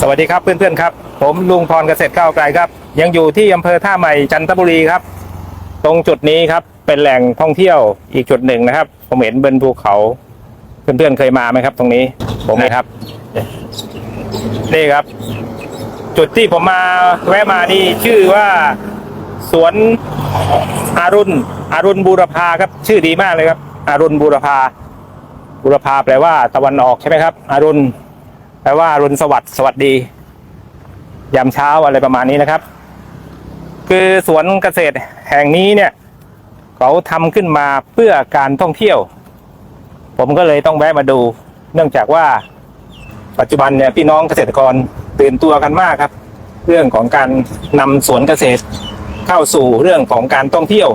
สวัสดีครับเพื่อนๆครับ ผมลุงพรเกษตรก้าวไกลครับ ยังอยู่ที่อำเภอท่าใหม่จันทบุรีครับ ตรงจุดนี้ครับเป็นแหล่งท่องเที่ยวอีกจุดหนึ่งนะครับ ผมเห็นบนภูเขา เพื่อนๆเคยมาไหมครับ ตรงนี้ผมนะครับนี่ครับ จุดที่ผมมาแวะมานี่ชื่อว่าสวนอารุณอารุณบูรพาครับ ชื่อดีมากเลยครับอารุณบูรพาบูรพาแปลว่าตะวันออกใช่ไหมครับอารุณ แปลว่ารุณสวัสดิ์สวัสดี ยามเช้าอะไรประมาณนี้นะครับ คือสวนเกษตรแห่งนี้เนี่ย เขาทำขึ้นมาเพื่อการท่องเที่ยว ผมก็เลยต้องแวะมาดู เนื่องจากว่า ปัจจุบันเนี่ยพี่น้องเกษตรกรตื่นตัวกันมากครับ เรื่องของการนำสวนเกษตรเข้าสู่เรื่องของการท่องเที่ยว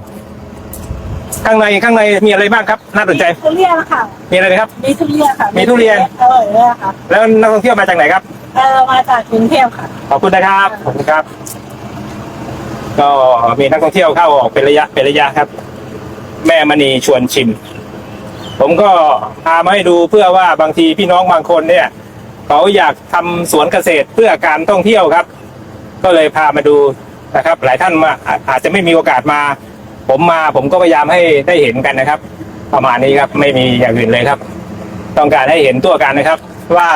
ข้างในข้างในมีอะไรบ้างครับ น่าสนใจ ทุเรียนค่ะ มีอะไรนะครับ มีทุเรียนค่ะมีทุเรียน อร่อยเลยค่ะ แล้วนักท่องเที่ยวมาจากไหนครับ เออมาจากกรุงเทพค่ะ ขอบคุณนะครับขอบคุณครับ ก็มีนักท่องเที่ยวเข้าออกเป็นระยะเป็นระยะครับ แม่มณีชวนชิม ผมก็พามาให้ดูเพื่อว่าบางทีพี่น้องบางคนเนี่ย เขาอยากทำสวนเกษตรเพื่อการท่องเที่ยวครับ ก็เลยพามาดูนะครับ หลายท่านมาอาอาจจะไม่มีโอกาสมา ผมมาผมก็พยายามให้ได้เห็นกันนะครับ ประมาณนี้ครับไม่มีอย่างอื่นเลยครับ ต้องการให้เห็นตัวกันนะครับ ว่า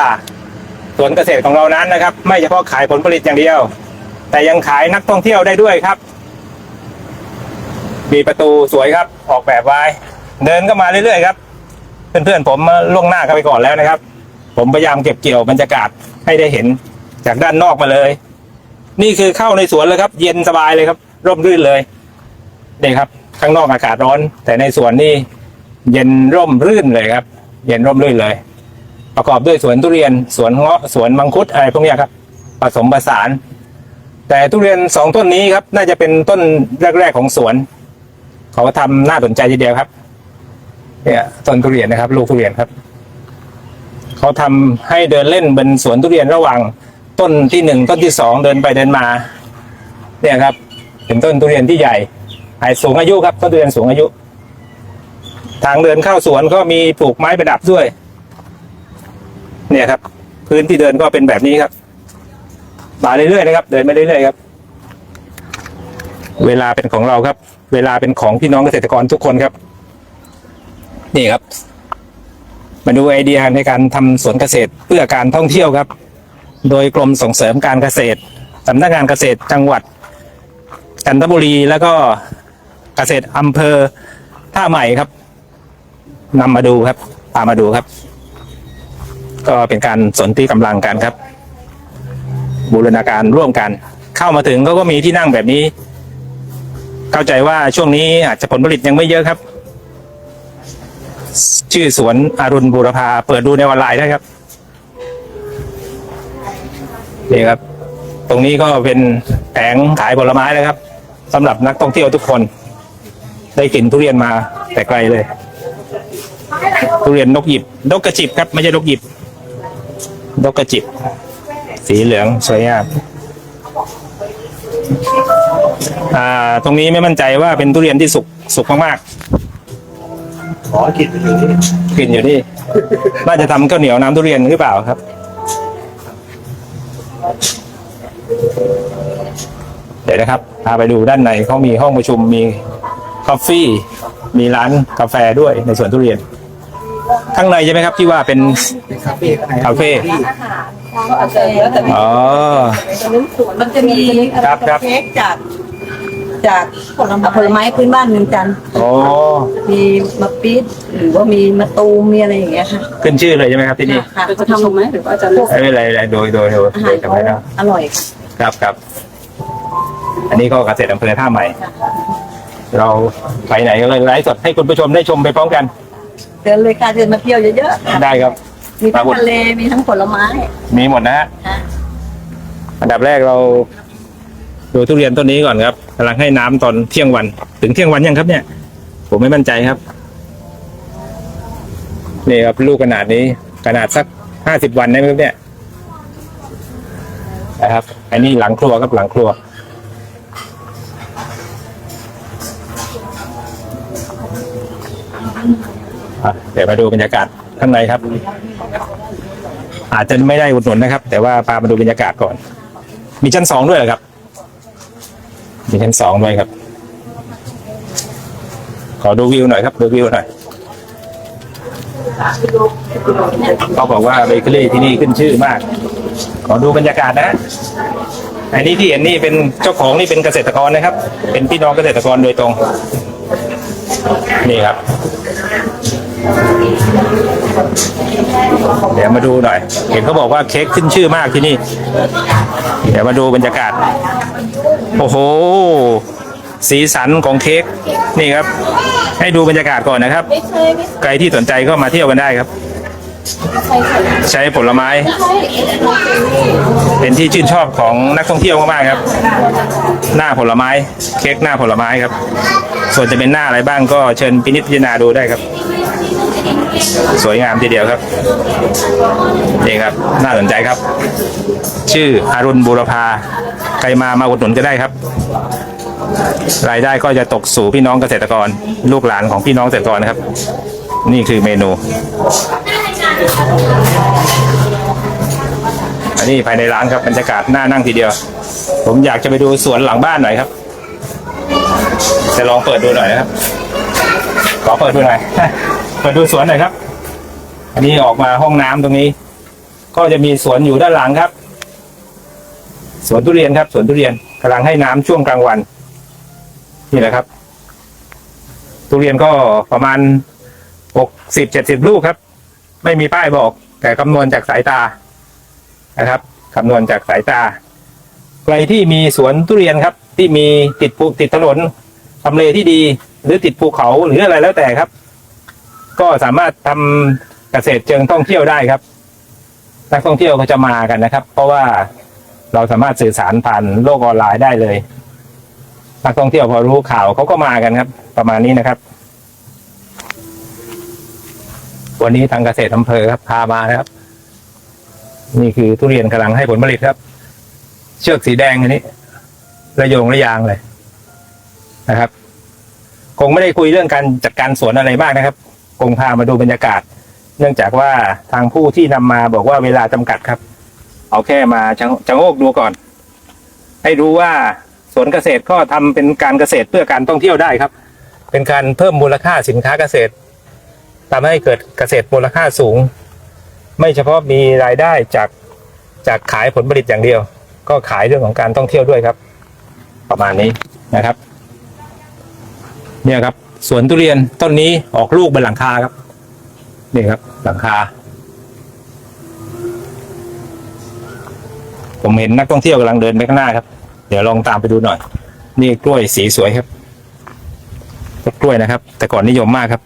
สวนเกษตรของเรานั้นนะครับ ไม่เฉพาะขายผลผลิตอย่างเดียว แต่ยังขายนักท่องเที่ยวได้ด้วยครับ มีประตูสวยครับ ออกแบบไว้ เดินก็มาเรื่อยๆครับเพื่อนๆผมล่วงหน้ากันไปก่อนแล้วนะครับ ผมพยายามเก็บเกี่ยวบรรยากาศให้ได้เห็นจากด้านนอกมาเลย นี่คือเข้าในสวนเลยครับ เย็นสบายเลยครับ ร่มรื่นเลย นี่ครับ ข้างนอกอากาศร้อน แต่ในสวนนี่เย็นร่มรื่นเลยครับ เย็นร่มรื่นเลย ประกอบด้วยสวนทุเรียนสวนเงาะสวนมังคุดอะไรพวกนี้ครับ ผสมผสาน แต่ทุเรียนสองต้นนี้ครับ น่าจะเป็นต้นแรกๆของสวน เขาทำน่าสนใจทีเดียวครับ เนี่ยต้นทุเรียนนะครับ ลูกทุเรียนครับ เขาทำให้เดินเล่นบนสวนทุเรียนระหว่างต้นที่หนึ่งต้นที่สองเดินไปเดินมา เนี่ยครับ เป็นต้นทุเรียนที่ใหญ่ ไอ้สูงอายุครับต้นทุเรียนสูงอายุ ทางเดินเข้าสวนก็มีปลูกไม้ประดับด้วย เนี่ยครับ พื้นที่เดินก็เป็นแบบนี้ครับมาเรื่อยๆนะครับ เดินไปเรื่อยๆครับ เวลาเป็นของเราครับ เวลาเป็นของพี่น้องเกษตรกรทุกคนครับ นี่ครับ มาดูไอเดียในการทำสวนเกษตรเพื่อการท่องเที่ยวครับ โดยกรมส่งเสริมการเกษตรสำนักงานเกษตรจังหวัดจันทบุรีแล้วก็ เกษตรอำเภอท่าใหม่ครับนำมาดูครับพามาดูครับ ก็เป็นการสนที่กำลังกันครับ บูรณาการร่วมกัน เข้ามาถึงเขาก็มีที่นั่งแบบนี้ เข้าใจว่าช่วงนี้อาจจะผลผลิตยังไม่เยอะครับ ชื่อสวนอรุณบูรพาเปิดดูในออนไลน์ได้ครับนี่ครับ ตรงนี้ก็เป็นแผงขายผลไม้นะครับสำหรับนักท่องเที่ยวทุกคน ได้กลิ่นทุเรียนมาแต่ไกลเลย ทุเรียนนกหยิบ นกกระจิบครับ ไม่ใช่นกหยิบ นกกระจิบ สีเหลืองสวยงามอ่า ตรงนี้ไม่มั่นใจว่าเป็นทุเรียนที่สุกสุกมากๆขอกลิ่นอยู่นี่กลิ่นอยู่นี่ น่าจะทำข้าวเหนียวน้ำทุเรียนหรือเปล่าครับเดี๋ยวนะครับพาไปดูด้านในเขามีห้องประชุมมี คอฟฟี่มีร้านกาแฟด้วยในสวนทุเรียน ข้างในใช่ไหมครับที่ว่าเป็นเป็นคาเฟ่ข้างในคาเฟ่ก็อาจจะแล้วแต่อ๋อ มันจะมีครับครับ เค้กจากจากผลไม้ผลไม้พื้นบ้านเมืองจันทร์โอ้มีมะปี๊ดหรือว่ามีมะตูมมีอะไรอย่างเงี้ยค่ะขึ้นชื่อเลยใช่ไหมครับที่นี่ค่ะจะทำไหมหรือว่าจะพวกไม่เป็นไรไม่เป็นไรโดยโดยโดยอาโดหารยทำเขาไมแล้วอร่อยค่ะครับครับ อันนี้ก็เกษตรอำเภอท่าใหม่ เราไปไหนก็เลยไลฟ์สดให้คุณผู้ชมได้ชมไปพร้อมกันเดินเลยค่ะเดินมาเที่ยวเยอะๆได้ครับ มีทั้งทะเลมีทั้งผลไม้มีหมดนะฮะค่ะอันดับแรกเราดูทุเรียนต้นนี้ก่อนครับกำลังให้น้ำตอนเที่ยงวัน ถึงเที่ยงวันยังครับเนี่ย ผมไม่มั่นใจครับ นี่ครับลูกขนาดนี้ ขนาดสักห้าสิบวันได้ไหมครับเนี่ยนะครับ อันนี้หลังครัวครับหลังครัว อะเดี๋ยวมาดูบรรยากาศข้างในครับ อาจจะไม่ได้อุดหนุนนะครับ แต่ว่าพามาดูบรรยากาศก่อน มีชั้นสองด้วยเหรอครับ มีชั้นสองด้วยครับ ขอดูวิวหน่อยครับ ดูวิวหน่อยเขาบอกว่าเบเกอรี่ที่นี่ขึ้นชื่อมาก ขอดูบรรยากาศนะอันนี้ที่เห็นนี่เป็นเจ้าของนี่เป็นเกษตรกรนะครับ เป็นพี่น้องเกษตรกรโดยตรง นี่ครับ เดี๋ยวมาดูหน่อย เห็นเขาบอกว่าเค้กขึ้นชื่อมากที่นี่ เดี๋ยวมาดูบรรยากาศ โอ้โห สีสันของเค้กนี่ครับ ให้ดูบรรยากาศก่อนนะครับ ใครที่สนใจก็มาเที่ยวกันได้ครับ ใช้ผลไม้ เป็นที่ชื่นชอบของนักท่องเที่ยวมากๆครับ หน้าผลไม้ เค้กหน้าผลไม้ครับ ส่วนจะเป็นหน้าอะไรบ้างก็เชิญพินิจพิจารณาดูได้ครับ สวยงามทีเดียวครับนี่ครับ น่าสนใจครับ ชื่ออารุณบูรพาใครมามาอุดหนุนก็ได้ครับ รายได้ก็จะตกสู่พี่น้องเกษตรกร ลูกหลานของพี่น้องเกษตรกรนะครับ นี่คือเมนู อันนี้ภายในร้านครับบรรยากาศน่านั่งทีเดียว ผมอยากจะไปดูสวนหลังบ้านหน่อยครับจะลองเปิดดูหน่อยนะครับขอเปิดดูหน่อย เปิดดูสวนหน่อยครับ อันนี้ออกมาห้องน้ำตรงนี้ ก็จะมีสวนอยู่ด้านหลังครับ สวนทุเรียนครับ สวนทุเรียนกำลังให้น้ำช่วงกลางวัน นี่แหละครับ ทุเรียนก็ประมาณหกสิบเจ็ดสิบลูกครับ ไม่มีป้ายบอก แต่คำนวณจากสายตานะครับคำนวณจากสายตาใครที่มีสวนทุเรียนครับ ที่มีติดภูติดถนนทำเลที่ดี หรือติดภูเขาหรืออะไรแล้วแต่ครับ ก็สามารถทำเกษตรเชิงท่องเที่ยวได้ครับ นักท่องเที่ยวก็จะมากันนะครับ เพราะว่าเราสามารถสื่อสารผ่านโลกออนไลน์ได้เลย นักท่องเที่ยวพอรู้ข่าวเขาก็มากันครับ ประมาณนี้นะครับ วันนี้ทางเกษตรอำเภอครับพามานะครับ นี่คือทุเรียนกำลังให้ผลผลิตครับ เชือกสีแดงอันนี้ระโยงระยางเลยนะครับ คงไม่ได้คุยเรื่องการจัดการสวนอะไรมากนะครับ คงพามาดูบรรยากาศ เนื่องจากว่าทางผู้ที่นำมาบอกว่าเวลาจำกัดครับ เอาแค่มาชะชะโงกดูก่อน ให้รู้ว่าสวนเกษตรก็ทำเป็นการเกษตรเพื่อการท่องเที่ยวได้ครับ เป็นการเพิ่มมูลค่าสินค้าเกษตรทำให้เกิดเกษตรมูลค่าสูง ไม่เฉพาะมีรายได้จากจากขายผลผลิตอย่างเดียว ก็ขายเรื่องของการท่องเที่ยวด้วยครับ ประมาณนี้นะครับ เนี่ยครับ สวนทุเรียนต้นนี้ออกลูกบนหลังคาครับ นี่ครับ หลังคา ผมเห็นนักท่องเที่ยวกำลังเดินไปข้างหน้าครับ เดี๋ยวลองตามไปดูหน่อย นี่กล้วยสีสวยครับต้นกล้วยนะครับ แต่ก่อนนิยมมากครับ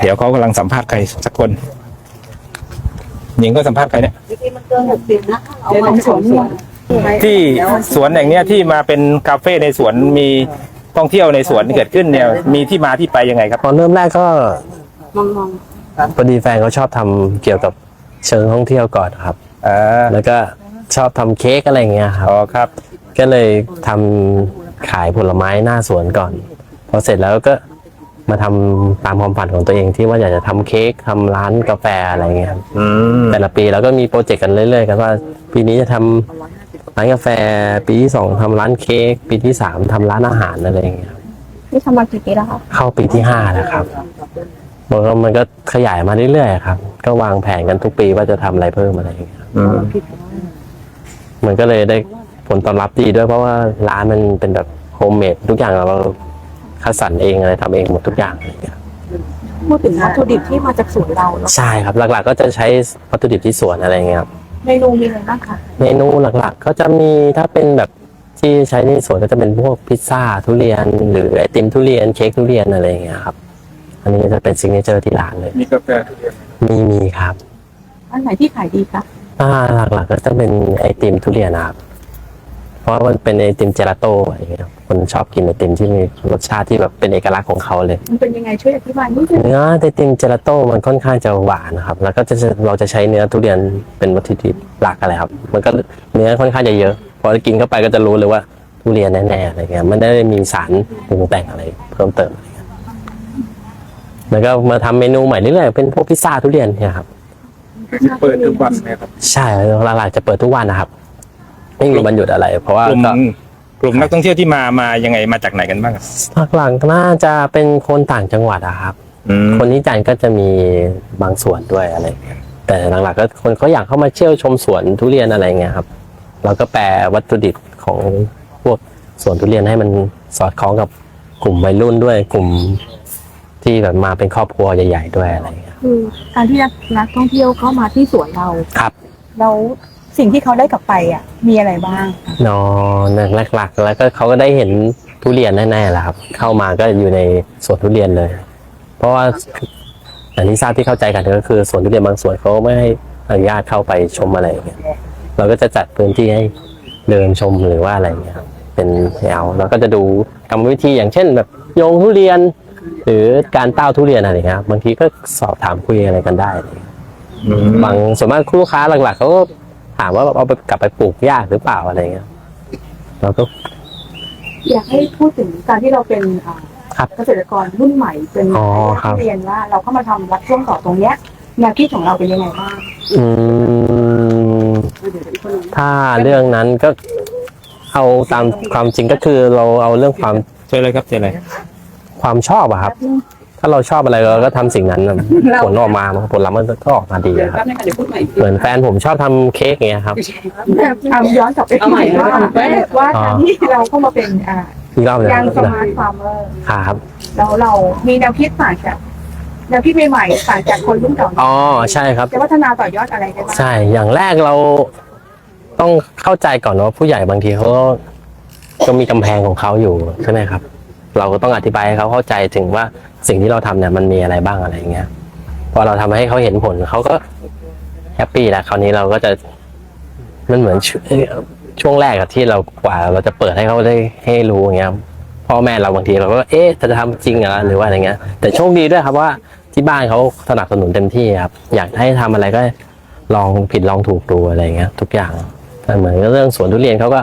เดี๋ยวเขากำลังสัมภาษณ์ใครสักคนหญิงก็สัมภาษณ์ใครเนี่ยที่มันเกินหกสิบนะเอามาสวน ที่สวนแห่งเนี้ยที่มาเป็นคาเฟ่ในสวนมีท่องเที่ยวในสวนเกิดขึ้นเนี่ยมีที่มาที่ไปยังไงครับ ตอนเริ่มแรกก็มองมองพอดีแฟนเขาชอบทำเกี่ยวกับเชิงท่องเที่ยวก่อนครับ อ่าแล้วก็ชอบทำเค้กอะไรอย่างเงี้ยครับ อ๋อครับ ก็เลยทำขายผลไม้หน้าสวนก่อน พอเสร็จแล้วก็มาทำตามความฝันของตัวเองที่ว่าอยากจะทำเค้กทำร้านกาแฟอะไรเงี้ยครับอืมแต่ละปีเราก็มีโปรเจกต์กันเรื่อยๆกันว่าปีนี้จะทำ ร้านกาแฟปีที่สองทำร้านเค้กปีที่สามทำร้านอาหารอะไรอย่างเงี้ยครับนี่ทำมากี่ปีแล้วคะเข้าปีที่ห้าแล้วครับมันก็มันก็ขยายมาเรื่อยๆครับ ก็วางแผนกันทุกปีว่าจะทำอะไรเพิ่มอะไรอย่างเงี้ยอืมมันก็เลยได้ผลตอบรับดีด้วยเพราะว่าร้านมันเป็นแบบโฮมเมดทุกอย่างเราคัดสรรเองอะไรทำเองหมดทุกอย่างอะไรอย่างเงี้ย พูดถึงวัตถุดิบที่มาจากสวนเราเนอะใช่ครับหลักๆก็จะใช้วัตถุดิบที่สวนอะไรอย่างเงี้ยครับ เมนูมีอะไรบ้างคะเมนูหลักๆ ก็จะมีถ้าเป็นแบบที่ใช้ในสวนก็จะเป็นพวกพิซซ่าทุเรียน หรือไอติมทุเรียนเค้กทุเรียนอะไรอย่างเงี้ยครับ อันนี้จะเป็นซิกเนเจอร์ที่ร้านเลย มีกาแฟมีมีครับ อันไหนที่ขายดีคะอ่าหลักๆก็จะเป็นไอติมทุเรียนนะครับ เพราะว่ามันเป็นไอติมเจลาโต้อะไรอย่างเงี้ยครับคนชอบกินไอติมที่มีรสชาติที่แบบเป็นเอกลักษณ์ของเขาเลย มันเป็นยังไงช่วยอธิบายนิดนึงเนื้อไอติมเจลาโต้มันค่อนข้างจะหวานนะครับ แล้วก็จะเราจะใช้เนื้อทุเรียนเป็นวัตถุดิบหลักอะไรครับ มันก็เนื้อค่อนข้างจะเยอะ พอกินเข้าไปก็จะรู้เลยว่าทุเรียนแน่ๆอะไรเงี้ยมันไม่ได้มีสารปรุงแต่งอะไรเพิ่มเติมอะไรเงี้ยแล้วก็มาทำเมนูใหม่เรื่อยๆเป็นพวกพิซซ่าทุเรียนเนี่ยครับเปิดทุกวันไหมครับ ใช่หลักๆจะเปิดทุกวันนะครับ ไม่มีวันหยุดอะไร เพราะว่ากลุ่มก็ กลุ่มนักท่องเที่ยวที่มามายังไงมาจากไหนกันบ้างครับหลักๆน่าจะเป็นคนต่างจังหวัดอะครับ อืมคนนิจันทร์ก็จะมีบางส่วนด้วยอะไรเงี้ยแต่หลักๆก็คนเขาอยากเข้ามาเที่ยวชมสวนทุเรียนอะไรเงี้ยครับ เราก็แปลวัตถุดิบของพวกสวนทุเรียนให้มันสอดคล้องกับกลุ่มวัยรุ่นด้วยกลุ่มที่แบบมาเป็นครอบครัวใหญ่ ๆ ด้วยอะไรเงี้ย คือการที่นักนักท่องเที่ยวเข้ามาที่สวนเรา ครับ แล้ว สิ่งที่เขาได้กลับไปอะ มีอะไรบ้าง นอนหลักๆ แล้วก็เขาก็ได้เห็นทุเรียนแน่ๆแหละครับ เข้ามาก็อยู่ในสวนทุเรียนเลย เพราะว่าอย่างที่ทราบที่เข้าใจกันก็คือสวนทุเรียนบางส่วนเขาไม่ให้อนุญาตเข้าไปชมอะไรอย่างเงี้ยเราก็จะจัดพื้นที่ให้เดินชมหรือว่าอะไรเงี้ยครับเป็นแนวแล้วก็จะดูกรรมวิธีอย่างเช่นแบบโยงทุเรียน หรือการเต้าทุเรียนอะไรเงี้ยครับบางทีก็สอบถามคุยอะไรกันได้อะไรอย่างเงี้ยอืมบางส่วนมากลูกค้าหลักๆเขาก็ ถามว่าเอาไปกลับไปปลูกยากหรือเปล่าอะไรเงี้ยเราก็ อยากให้พูดถึงการที่เราเป็นอ่าครับเกษตรกรรุ่นใหม่เป็นอ๋อครับที่เรียนว่า เราเข้ามาทำวัดช่วงต่อตรงเนี้ยแนวคิดของเราเป็นยังไงบ้างอืมถ้าเรื่องนั้นก็เอาตามความจริงก็คือเราเอาเรื่องความเจอเลยครับเจอเลยความชอบอะครับ ถ้าเราชอบอะไรเราก็ทำสิ่งนั้นน่ะผลออกมาผลลัพธ์มันก็ออกมาดีอะครับเดี๋ยวพูดใหม่เหมือนแฟนผมชอบทำเค้กอย่างเงี้ยครับเอาย้อนกลับไปที่ไหนว่าว่าการที่เราเข้ามาเป็นอ่าอีกรอบเลยยังสนะมาร์ทฟาร์มเมอร์ครับ แล้วเรามีแนวคิดต่างจากแนวคิดใหม่ๆต่างจากคนรุ่นเก่าอ๋อใช่ครับ จะพัฒนาต่อยอดอะไรได้บ้างใช่ อย่างแรกเราต้องเข้าใจก่อนว่าผู้ใหญ่บางทีเขาก็ก็มีกำแพงของเขาอยู่ใช่ไหมครับ เราก็ต้องอธิบายให้เขาเข้าใจถึงว่า สิ่งที่เราทำเนี่ยมันมีอะไรบ้างอะไรอย่างเงี้ยพอเราทำให้เขาเห็นผลเขาก็แฮปปี้แล้วคราวนี้เราก็จะมันเหมือนชเอ่อช่วงแรกอะที่เรากว่าเราจะเปิดให้เขาได้ให้รู้อย่างเงี้ยพ่อแม่เราบางทีเราก็เอ๊ะจะทำจริงเหรอหรือว่าอะไรเงี้ย แต่โชคดีด้วยครับว่าที่บ้านเขาสนับสนุนเต็มที่ครับอยากให้ทำอะไรก็ลองผิดลองถูกดูอะไรเงี้ย ทุกอย่างแต่เหมือนกับเรื่องสวนทุเรียนเขาก็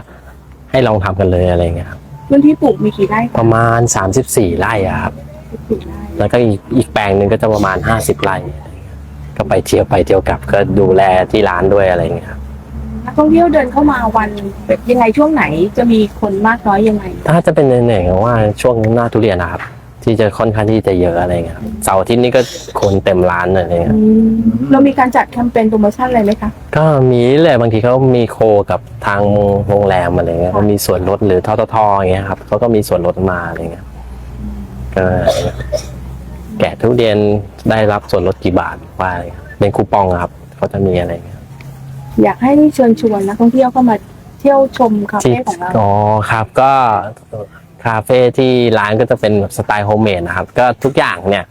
ให้ลองทำกันเลยอะไรเงี้ยครับพื้นที่ปลูกมีกี่ไร่ประมาณ34ไร่อะครับสี่ไร่ แล้วก็อีกอีกแปลงหนึ่งก็จะประมาณ50ไร่อะไรเงี้ยก็ไปเที่ยวไปเที่ยวกลับก็ดูแลที่ร้านด้วยอะไรเงี้ยครับนักท่องเที่ยวเดินเข้ามาวันยังไงช่วงไหนจะมีคนมากน้อยยังไง ถ้าจะเป็นในๆของว่าช่วงหน้าทุเรียนนะครับ ที่จะค่อนข้างที่จะเยอะอะไรเงี้ยครับเสาร์อาทิตย์นี้ก็คนเต็มร้านอะไรเงี้ยเรามีการจัดแคมเปญโปรโมชั่นอะไรไหมคะ ก็มีเลยบางทีเขามีโคกับทางโรงแรมอะไรเงี้ยก็มีส่วนลดหรือทททอย่างเงี้ยครับเขาก็มีส่วนลดมาอะไรเงี้ย ก็แกะทุเรียนได้รับส่วนลดกี่บาทว่าอะไรเงี้ยเป็นคูปองอะครับเขาจะมีอะไรเงี้ยอยากให้เชิญชวนนักท่องเที่ยวเข้ามาเที่ยวชมคาที่เฟ่ของเราอ๋อครับก็คาเฟ่ที่ร้านก็จะเป็นแบบสไตล์โฮมเมดนะครับ ก็ทุกอย่างเนี่ย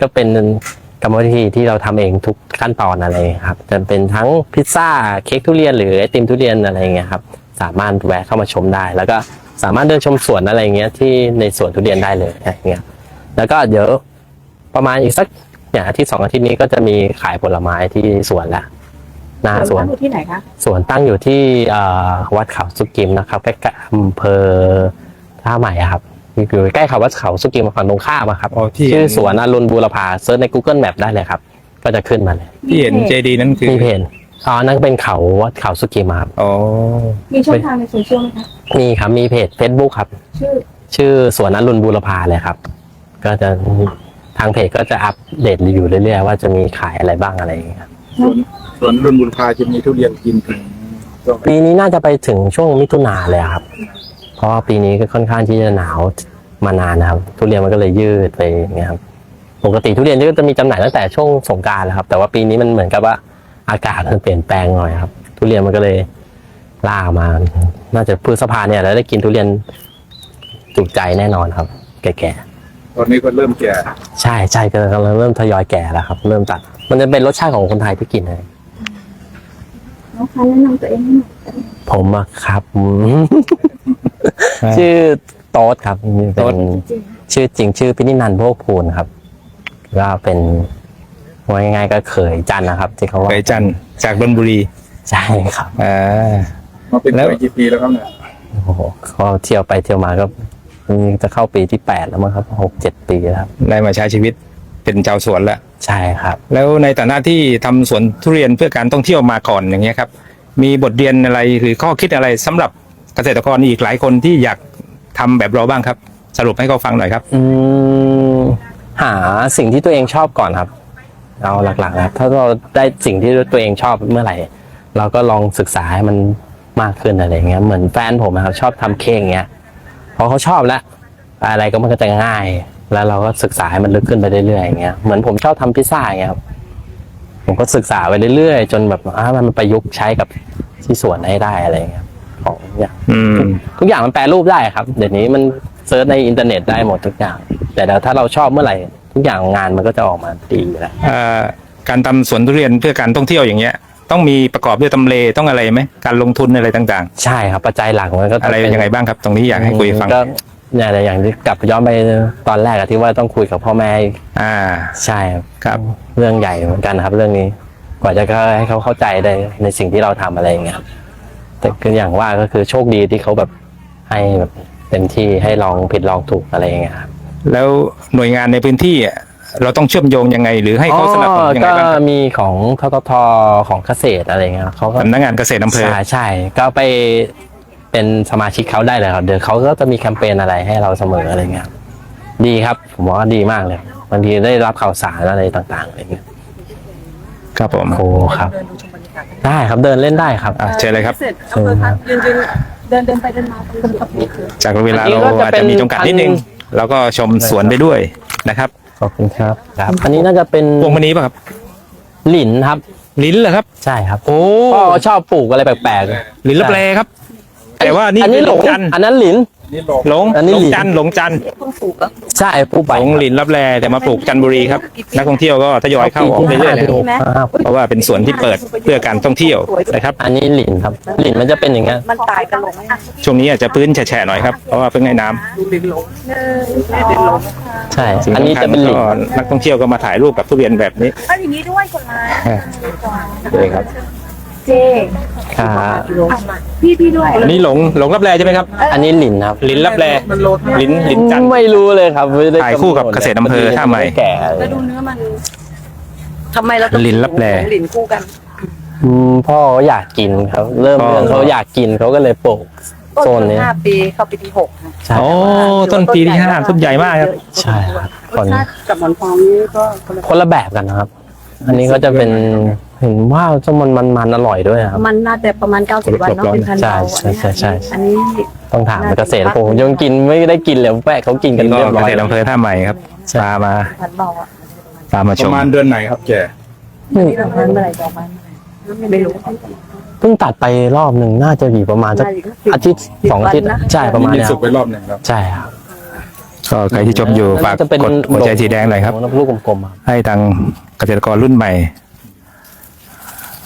ก็เป็นกรรมวิธีที่เราทำเองทุกขั้นตอนอะไรครับจะเป็นทั้งพิซซ่าเค้กทุเรียนหรือไอติมทุเรียนอะไรเงี้ยครับสามารถแวะเข้ามาชมได้แล้วก็ สามารถเดินชมสวนอะไรเงี้ยที่ในสวนทุเรียนได้เลยอะไรเงี้ยแล้วก็เดี๋ยวประมาณอีกสักเนี่ยอาทิตย์สองอาทิตย์นี้ก็จะมีขายผลไม้ที่สวนละหน้าสวนตั้งอยู่ที่ไหนคะสวนตั้งอยู่ที่เอ่อวัดเขาสุกิมนะครับใกล้ๆอำเภอท่าใหม่อะครับอยู่ใกล้เขาวัดเขาสุกิมฝั่งตรงข้ามอะครับอ๋อที่ชื่อสวนอรุณบูรพาเซิร์ชใน Google Map ได้เลยครับ ก็จะขึ้นมาเลยที่เห็นเจดีนั้นคือมีเพจ อ๋อนั่นเป็นเขาวัดเขาสุกิมครับอ๋อ มีช่องทางในโซเชียลไหมคะมีครับมีเพจ Facebook ครับ ชื่อชื่อสวนอรุณบูรพาเลยครับ ก็จะทางเพจก็จะอัปเดตอยู่เรื่อยๆว่าจะมีขายอะไรบ้างอะไรอย่างเงี้ยครับส่วนส่วนรุ่นบุญพาจะมีทุเรียนกินถึงช่วงไหนปีนี้น่าจะไปถึงช่วงมิถุนาเลยครับ เพราะว่าปีนี้ก็ค่อนข้างที่จะหนาวมานานนะครับ ทุเรียนมันก็เลยยืดไปอย่างเงี้ยครับ ปกติทุเรียนก็จะมีจำหน่ายตั้งแต่ช่วงสงกรารแล้วครับ แต่ว่าปีนี้มันเหมือนกับว่า อากาศมันเปลี่ยนแปลงหน่อยครับ ทุเรียนมันก็เลยล่ามา น่าจะพฤษภาเนี่ยแล้วได้กินทุเรียนจุใจแน่นอนครับ แก่ๆตอนนี้ก็เริ่มแก่ใช่ใช่ก็กำลังเริ่มทยอยแก่แล้วครับ เริ่มตัด มันจะเป็นรสชาติของคนไทยที่กินเลย น้องคะแนะนำตัวเองให้หน่อยผมอะครับอืมชื่อโต๊ดครับโต๊เป็ดนชื่อจริงชื่อพินินันท์โภคภูลครับ ก็เป็น ว่าง่ายๆก็เขยจันทร์นะครับที่เขาว่าไก่จันทร์จากดนบุรีใช่ครับอ่ามาเป็นแล้วไปกี่ปีแล้วครับเนี่ยโอ้โหก็เที่ยวไปเที่ยวมาก็นี่จะเข้าปีที่แปดแล้วมั้งครับหกเจ็ดปีแล้วครับได้มาใช้ชีวิตเป็นชาวสวนแล้วใช่ครับ แล้วในฐานะที่ทำสวนทุเรียนเพื่อการท่องเที่ยวมาก่อนอย่างเงี้ยครับ มีบทเรียนอะไรหรือข้อคิดอะไรสำหรับเกษตรกรอีกหลายคนที่อยากทำแบบเราบ้างครับ สรุปให้เขาฟังหน่อยครับ อืมหาสิ่งที่ตัวเองชอบก่อนครับ เอาหลักๆนะครับถ้าเราได้สิ่งที่ตัวเองชอบเมื่อไหร่ เราก็ลองศึกษาให้มันมากขึ้นอะไรเงี้ยเหมือนแฟนผมนะครับชอบทำเค้กเงี้ยพอเขาชอบแล้วอะไรก็มันก็จะง่าย แล้วเราก็ศึกษาให้มันลึกขึ้นไปเรื่อยๆอย่างเงี้ยเหมือนผมชอบทำพิซซ่าอย่างเงี้ยครับผมก็ศึกษาไปเรื่อยๆ จนแบบอ่ามันประยุกต์ใช้กับที่สวนให้ได้อะไรเงี้ยของอย่างอืมทุกอย่างมันแปลรูปได้ครับ เดี๋ยวนี้มันเซิร์ชในอินเทอร์เน็ตได้หมดทุกอย่าง แต่เดี๋ยวถ้าเราชอบเมื่อไหร่ ทุกอย่างงานมันก็จะออกมาดีอยู่แล้วเอ่อการทำสวนทุเรียนเพื่อการท่องเที่ยวอย่างเงี้ย ต้องมีประกอบด้วยตำเลต้องอะไรไหมการลงทุนอะไรต่างใช่ครับปัจจัยหลักมันก็ๆ ต้อะไรเป็นยังไงบ้างครับ ตรงนี้อยากให้คุยให้ฟังก็เนี่ยแต่อย่างที่กลับย้อนไปตอนแรกอะที่ว่าต้องคุยกับพ่อแม่อ่าใช่ครับครับเรื่องใหญ่เหมือนกันนะครับ เรื่องนี้กว่าจะให้เขาเข้าใจได้ในสิ่งที่เราทำอะไรอย่างเงี้ยครับแต่ก็อย่างว่าก็คือโชคดีที่เขาแบบให้แบบเต็มที่ให้ลองผิดลองถูกอะไรอย่างเงี้ยครับ แล้วหน่วยงานในพื้นที่อะเราต้องเชื่อมโยงยังไง หรือให้เขาสนับสนุนยังไงก็บ้างครับมีของทททของเกษตรอะไรเงี้ยเขาก็สำนักงานเกษตรอำเภอใช่ใช่ก็ไปเป็นสมาชิกเขาได้เลยครับเดี๋ยวเขาก็จะมีแคมเปญอะไรให้เราเสมออะไรเงี้ยดีครับ ผมว่าดีมากเลยบางทีได้รับข่าวสารอะไรต่างๆอะไรเงี้ยครับผมโอ้ครับ ได้ครับเดินเล่นได้ครับอะเชิญเลยครับเสร็จอำเภอทัศน์ยืนยืนเดินเดินไปเดินมาตรงกับนี่คือจากเวลาอันนี้เราก็จะอาจเป็นจะมีจำกัดนิดนึงพัน แล้วก็ชมสวนไปด้วยนะครับ ขอบคุณครับ ครับอันนี้น่าจะเป็นพวงมณีป่ะครับหลินครับ ลิ้นเหรอครับ ใช่ครับโอ้พ่อชอบปลูกอะไรแปลกๆ ลิ้นลับแลครับ แต่ว่านี่อันนี้คือหลงจันทร์ อันนั้นหลิน นี่ลงหลงอันนี้หลงลิ้นจันทร์หลงจันทร์เพิ่งปลูกอะใช่ปลูกหไปลงลิ้นลับแลแต่มาปลูกจันทบุรีครับนักท่องเที่ยวก็ทยอยเข้าออกเรื่อยๆเลยครับเพราะว่าเป็นสวนที่เปิดเพื่อการท่องเที่ยวนะครับอันนี้หลินครับหลินมันจะเป็นอย่างเงี้ยมันตายกันลงไหมอะช่วงนี้อาจจะพื้นแฉะๆหน่อยครับเพราะว่าเพิ่งให้น้ำดินลงดินลงใช่ สิ่งอันนี้สำคัจะญเป็นหลินก็นักท่องเที่ยวก็มาถ่ายรูปกับทุเรียนแบบนี้ถ้าอย่างนี้ด้วยคนร้ายเลยครับ เจครับพี่พี่ด้วยอันนี้หลงหลงลับแลใช่ไหมครับ อันนี้หลินครับลิ้นลับแลลิ้นลิ้นจันทร์ ไม่รู้เลยครับไม่ได้ถ่ายคู่กับเกษตรอำเภอท่าใหม่ แก่แล้วดูเนื้อมันทำไมเราต้องลิ้นลับแล ลิ้นคู่กัน อืมพ่อเขาอยากกินครับ เริ่มอ๋อเรื่องเขาอยากกินเขาก็เลยปลูกโซนนี้ ห้าปีเข้าปีที่หกค่ะใช่โอ้ต้นปีที่ห้าต้นใหญ่มากครับ ใช่ครับรคสนชาติกับหมอนทองนี้ก็คนละคนละแบบกันนะครับ อันนี้ก็จะเป็น เห็นว่าจะมันมันมันอร่อยด้วยครับ มันน่าจะประมาณ 90 วันเนาะเป็นพันใช่เราใช่ใช่ใช่ อันนี้ ต้องถามเกษตรผมยังกินไม่ได้กินเลยแปะเขากินกันก็เรียบเกร้อยษตรอำเภอท่าใหม่ครับพามาพันเบาอะพามาปชระมมาณเดือนไหนครับแกนี่เราพันเมื่อไหร่ต่อมาไม่รู้เพิ่งตัดไปรอบหนึ่งน่าจะอยู่ประมาณสักอาทิตย์สองอาทิตย์ใช่ประมาณนี่เนี้ยสุกไปรอบหนึ่งครับ ใช่ครับก็ใครที่ชมอยู่ฝากจะเป็นกดหัวใจสีแดงหน่อยครับ ลูกกลมๆครับให้ทางเกษตรกรรุ่นใหม่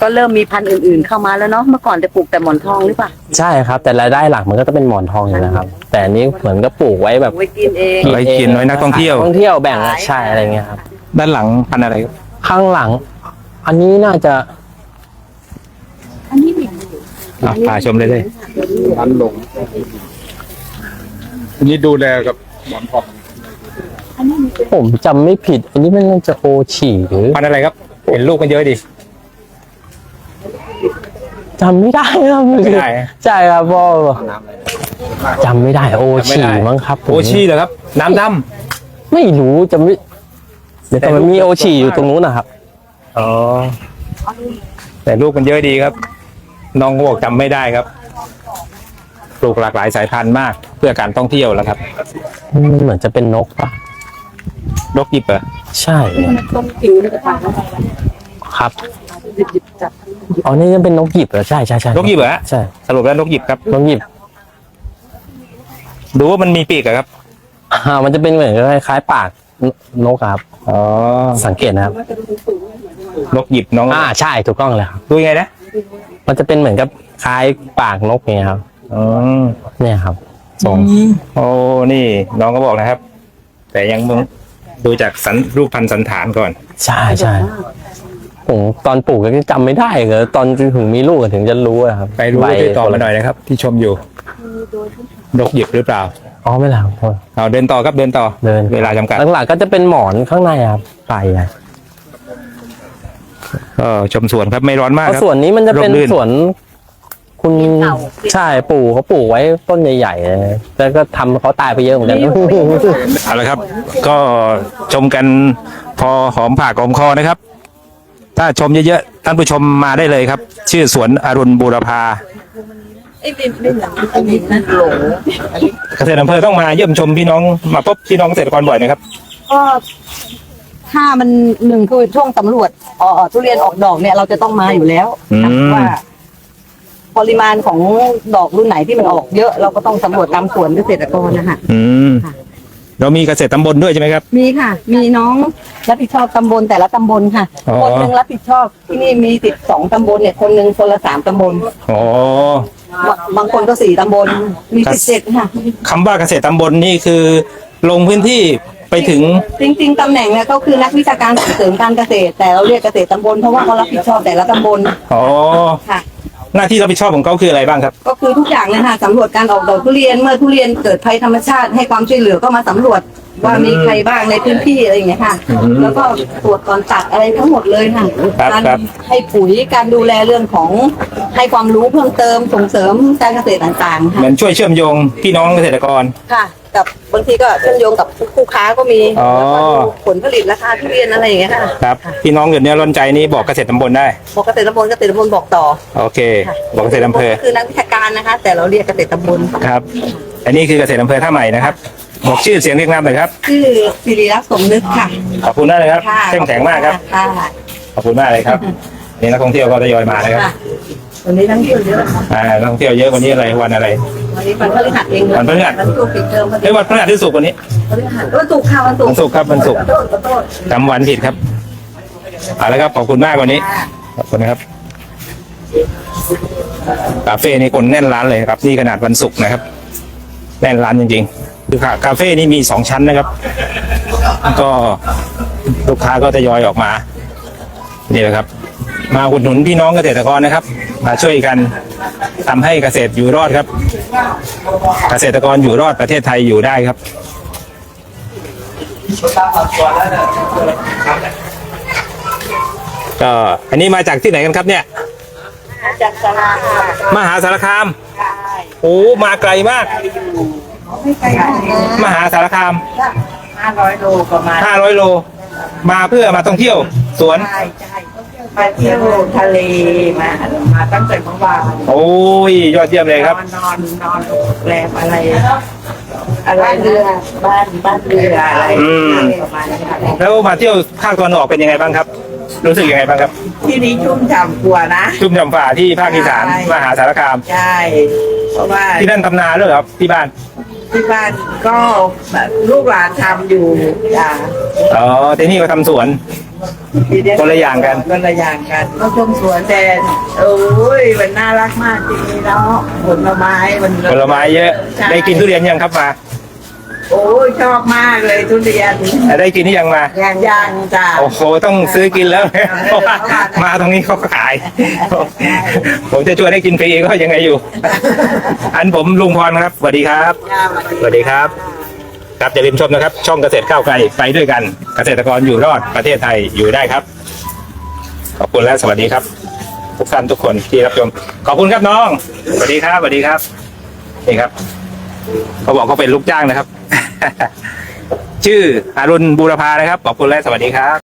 ก็เริ่มมีพันธุ์อื่นๆ เข้ามาแล้วเนาะเมื่อก่อนจะปลูกแต่หมอนทองหรือเปล่าใช่ครับ แต่รายได้หลักมันก็จะเป็นหมอนทองอยู่นะครับ แต่อันนี้เหมือนก็ปลูกไว้แบบไว้กินเองไว้กินไว้นักท่องเที่ยว ท่องเที่ยวแบ่งใช่อะไรเงี้ยครับด้านหลังพันธุ์อะไรครับข้างหลัง อันนี้น่าจะอันนี้หลินอะพาชมเลยเลยร้านลงอันนี้ดูแลกับหมอนทองอันนี้มีเป็นผมจำไม่ผิด อันนี้มันน่าจะโอฉีหรือพันธุ์อะไรครับ เห็นลูกมันเยอะดิ จำไม่ได้ครับไม่ได้ ใช่ครับพ่อจำไม่ได้โอจำไม่ฉีได้มั้งครับผมโอชีเหรอครับ น้ำดไม่รู้จำไม่เดี๋ยวแต่มันมีโอฉีอยู่ตรงนู้นนะครับำอ๋อแต่ลูกมันเยอะดีครับ น้องก็บอกจำไม่ได้ครับ ปลูกหลากหลายสายพันธุ์มาก เพื่อการท่องเที่ยวแล้วครับมันเหมือนจะเป็นนกปะนกหยิบเหรอใช่ ต้มผิวนี่ก็ทานครับหยิบๆจับ อ๋อนี่จะเป็นนกหยิบเหรอใช่ใช่ใช่นกหยิบเหรอฮะใช่สรุปแล้วนกหยิบครับนกหยิบดูว่ามันมีปีกเหรอครับอ่ามันจะเป็นเหมือนคล้ายๆปากนกอะครับอ๋อสังเกตนะครับนกหยิบน้องอ่าใช่ถูกต้องเลยครับดูยังไงนะมันจะเป็นเหมือนกับคล้ายปากนกไงครับอ๋อเนี่ยครับทรงโอ้นี่น้องก็บอกนะครับ แต่ยังมึงดูจากสันรูปพันธุ์สันฐานก่อน ใช่ใช่ ผมตอนปลูกก็จำไม่ได้เลยตอนถึงมีลูกถึงจะรู้อะครับไปรู้ใบไปต่อมาหน่อยนะครับ ที่ชมอยู่นกหยิบหรือเปล่าอ๋อไม่แล้วโทษเอาเดินต่อครับเดินต่อเดินเวลาจำกัดหลังๆก็จะเป็นหมอนข้างในอะครับไปอะก็ชมสวนครับไม่ร้อนมากเพคราะรับส่วนนี้มันจะเป็นร่มรื่นสวน คุณเก่าใช่ปู่เขาปลูกไว้ต้นใหญ่ๆเลยแล้วก็ทำเขาตายไปเยอะเหมือนกันเอาละครับ ก็ชมกันพอหอมปากหอมคอนะครับ ถ้าชมเยอะๆท่านผู้ชมมาได้เลยครับ ชื่อสวนอรุณบูรพาอันนี้นั่นหลเกษตรอำเภอต้องมาเยี่ยมชมพี่น้องมาพบพี่น้องเกษตรกรบ่อยนะครับ ก็ถ้ามันหนึ่งคือช่วงสำรวจเอ่อทุเรียนออกดอกเนี่ยเราจะต้องมาอยู่แล้วอืม ว่า ปริมาณของดอกรุ่นไหนที่มันออกเยอะเราก็ต้องสำรวจตามสวนเกษตรกรนะคะอืมค่ะ เรามีเกษตรตำบลด้วยใช่ไหมครับ มีค่ะ มีน้องรับผิดชอบตำบลแต่ละตำบลค่ะ อ๋อ คนหนึ่งรับผิดชอบที่นี่มีติดสองตำบลเนี่ยคนหนึ่งคนละสามตำบลอ๋อบางบางคนก็สี่ตำบล มีครับสิบเจ็ดค่ะ คำว่าเกษตรตำบลนี่คือลงพื้นที่ไปถึง จริงๆตำแหน่งเนี่ยก็คือนักวิชาการส่งเสริมการเกษตร แต่เราเรียกเกษตรตำบลเพราะว่าเขารับผิดชอบแต่ละตำบลอ๋อ ค่ะ หน้าที่รับผิดชอบของเขาคืออะไรบ้างครับ ก็คือทุกอย่างเลยค่ะสำรวจการออกดอกทุเรียนเมื่อทุเรียนเกิดภัยธรรมชาติให้ความช่วยเหลือก็มาสำรวจ ว่ามีใครบ้างในพื้นที่อะไรอย่างเงี้ยค่ะอืมแล้วก็ตรวจก่อนตัดอะไรทั้งหมดเลยค่ะครับการครับให้ปุ๋ยการดูแลเรื่องของให้ความรู้เพิ่มเติมส่งเสริมการเกษตรต่างๆเหค่ะมือนช่วยเชื่อมโยงพี่น้องเกษตรกร ค่ะ กับบางทีก็เชื่อมโยงกับคู่ค้าก็มีอ๋อ แล้วก็ดูผลผลิตราคาทุเรียนอะไรอย่างเงี้ยค่ะครับพี่น้องเดือดเนื้อร้อนใจนี่บอกเกษตรตำบลได้ บอกเกษตรตำบลเกษตรตำบลบอกต่อโอเค ค่ะบอกเกษตรอำเภอก็คือนักวิชาการนะคะ แต่เราเรียกเกษตรตำบล ครับ อันนี้คือเกษตรอำเภอท่าใหม่นะครับ บอกชื่อเสียงเรียกนามหน่อยครับชื่อสิริรักษ์สมนึกค่ะขอบคุณมากเลยครับค่ะเข้มแข็งมากครับ ค่ะขอบคุณมากเลยครับนี่นักท่องเที่ยวก็ทยอยมานะครับค่ะวันนี้ทั้งเที่ยวเยอะค่ะอ่านักท่องเที่ยวเยอะวันนี้อะไรวันอะไร วันนี้วันพฤหัสเองวันพฤหัส วันศุกร์ปิดเทอมพอดีเอ้ยวันพฤหัสที่สุกร์วันนี้พฤหัสวันศุกร์ค่ะวันศุกวันร์ศุกร์ครับวันศุกร์ขอโทษขอโทษจำวันผิดครับเอาละครับขอบคุณมากวันนี้ ค่ะ ขอบคุณนะครับคาเฟ่นี่คนแน่นร้านเลยครับ นี่ขนาดวันศุกร์นะครับ แน่นร้านจริงๆ คือคาเฟ่นี่มีสองชั้นนะครับ ก็ลูกค้าก็ทยอยออกมา นี่แหละครับ มาอุดหนุนพี่น้องเกษตรกรนะครับ มาช่วยกันทำให้เกษตรอยู่รอดครับ เกษตรกรอยู่รอดประเทศไทยอยู่ได้ครับก็อันนี้มาจากที่ไหนกันครับเนี่ยจากสลามค่ะมหาสารคาม โอ้ มาไกลมาก ไม่ไกลมากนะมหาสารคาม ห้าร้อยโลประมาณ500 โล มาเพื่อมาท่องเที่ยว สวน ใช่ใช่มาเที่ยวทะเลมามาตั้งแต่เมื่อวานโอ้ย ยอดเยี่ยมเลยครับนอนนอนนอนโรงแรมอะไร อะไรเรือบ้านบ้านเรืออะไรอืม ประมาณนี้ค่ะแล้วมาเที่ยวภาคตะวันออกเป็นยังไงบ้างครับ รู้สึกยังไงบ้างครับ ที่นี้ชุ่มฉ่ำกลัวนะ ชุ่มฉ่ำฝ่าที่ภาคอีสานใช่ มหาสารคาม ใช่ เพราะว่าที่นั่นทำนาด้วยเหรอครับที่บ้าน ที่บ้านก็แบบลูกหลานทำอยู่จ้าอ๋อที่นี่ก็ทำสวน ทีเดีวคนละอย่างกัน คนละอย่างกันก็ชมสวนแต่โอ้ยมันน่ารักมากทีนี้เนาะผลไม้มันผลไม้เยอะ ใช่ได้กินทุเรียนยังครับมา โอ้ยชอบมากเลยทุเรียนได้กินที่ยังมาย่างย่างจ้าโอ้โหต้องซื้อกินแล้วเพราะว่ามาตรงนี้เขาก็ขาย ผมจะชวนให้กินฟรีก็ยังไงอยู่ อันผมลุงพรครับสวัสดีครับสวัสดีครับ ครับอย่าลืมชมนะครับ ช่องเกษตรก้าวไกลไปด้วยกัน เกษตรกรอยู่รอดประเทศไทยอยู่ได้ครับ ขอบคุณและสวัสดีครับ ทุกท่านทุกคนที่รับชมขอบคุณครับน้องสวัสดีครับสวัสดีครับนี่ครับ เขาบอกเขาเป็นลูกจ้างนะครับ ชื่ออรุณบูรพานะครับ ขอบคุณและสวัสดีครับ